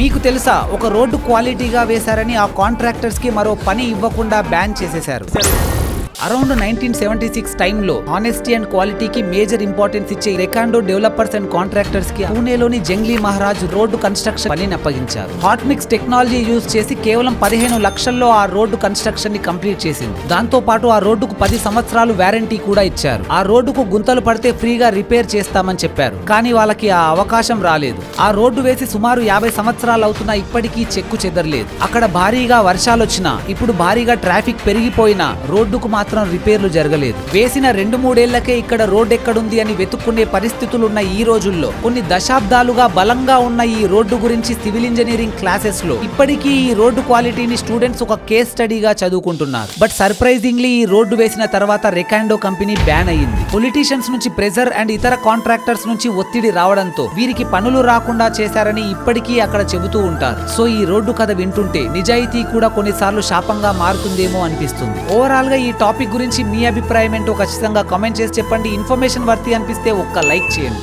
మీకు తెలుసా ఒక రోడ్డు క్వాలిటీగా వేశారని ఆ కాంట్రాక్టర్స్కి మరో పని ఇవ్వకుండా బ్యాన్ చేసేశారు. అరౌండ్ నైన్టీన్ సెవెంటీ సిక్స్ టైంలో ఆనెస్టీ అండ్ క్వాలిటీకి మేజర్ ఇంపార్టెన్స్ ఇచ్చే రెకాండో డెవలపర్స్ అండ్ కాంట్రాక్టర్స్కి పూణేలోని జంగ్లీ మహారాజ్ రోడ్డు కన్స్ట్రక్షన్ పనిని అప్పగించారు. హాట్ మిక్స్ టెక్నాలజీ యూజ్ చేసి కేవలం పదిహేను లక్షల్లో ఆ రోడ్డు కన్స్ట్రక్షన్ని కంప్లీట్ చేసింది. దాంతో పాటు ఆ రోడ్డుకు పది సంవత్సరాలు వారంటీ కూడా ఇచ్చారు. ఆ రోడ్డుకు గుంతలు పడితే ఫ్రీగా రిపేర్ చేస్తామని చెప్పారు. కానీ వాళ్ళకి ఆ అవకాశం రాలేదు. ఆ రోడ్డు వేసి సుమారు యాభై సంవత్సరాలు అవుతున్నా ఇప్పటికీ చెక్కు చెదరలేదు. అక్కడ భారీగా వర్షాలు వచ్చినా ఇప్పుడు భారీగా ట్రాఫిక్ పెరిగిపోయినా రోడ్డుకు మాత్రం రిపేర్లు జరగలేదు. వేసిన రెండు మూడేళ్ళకే ఇక్కడ రోడ్ ఎక్కడుంది అని వెతుక్కునే పరిస్థితులు ఉన్న ఈ రోజుల్లో కొన్ని దశాబ్దాలుగా బలంగా ఉన్న ఈ రోడ్డు గురించి సివిల్ ఇంజనీరింగ్ క్లాసెస్లో ఇప్పటికీ ఈ రోడ్డు క్వాలిటీని స్టూడెంట్స్ ఒక కేస్ స్టడీగా చదువుకుంటున్నారు. బట్ సర్ప్రైజింగ్లీ ఈ రోడ్డు వేసిన తర్వాత రెకాండో కంపెనీ బ్యాన్ అయ్యింది. పొలిటీషియన్స్ నుంచి ప్రెజర్ అండ్ ఇతర కాంట్రాక్టర్స్ నుంచి ఒత్తిడి రావడంతో వీరికి పనులు రాకుండా చేశారని ఇప్పటికీ అక్కడ చెబుతూ ఉంటారు. సో ఈ రోడ్డు కథ వింటుంటే నిజాయితీ కూడా కొన్నిసార్లు శాపంగా మారుతుందేమో అనిపిస్తుంది. ఓవరాల్గా ఈ టాపిక్ గురించి మీ అభిప్రాయం ఏంటో ఖచ్చితంగా కామెంట్ చేసి చెప్పండి. ఇన్ఫర్మేషన్ వర్తి అనిపిస్తే ఒక్క లైక్ చేయండి.